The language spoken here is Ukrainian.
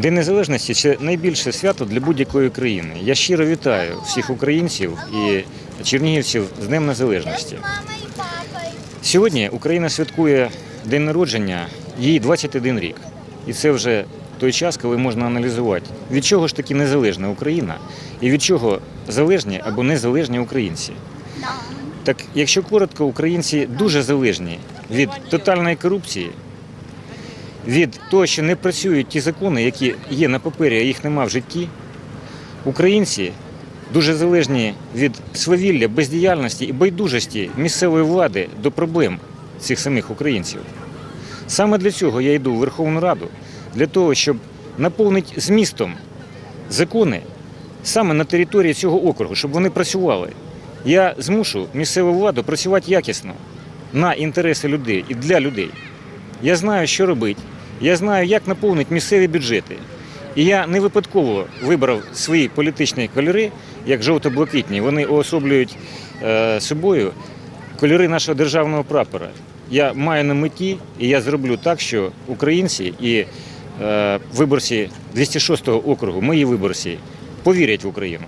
День Незалежності це найбільше свято для будь-якої країни. Я щиро вітаю всіх українців і чернігівців з Днем Незалежності. Сьогодні Україна святкує день народження їй 21 рік. І це вже той час, коли можна аналізувати, від чого ж таки незалежна Україна і від чого залежні або незалежні українці. Так, якщо коротко, українці дуже залежні від тотальної корупції, від того, що не працюють ті закони, які є на папері, а їх нема в житті. Українці дуже залежні від свавілля, бездіяльності і байдужості місцевої влади до проблем цих самих українців. Саме для цього я йду в Верховну Раду, для того, щоб наповнити змістом закони саме на території цього округу, щоб вони працювали. Я змушу місцеву владу працювати якісно на інтереси людей і для людей. Я знаю, що робити. Я знаю, як наповнити місцеві бюджети. І я не випадково вибрав свої політичні кольори, як жовто-блакитні. Вони уособлюють е, собою кольори нашого державного прапора. Я маю на меті, і я зроблю так, що українці і е, виборці 206 округу, мої виборці, повірять в Україну.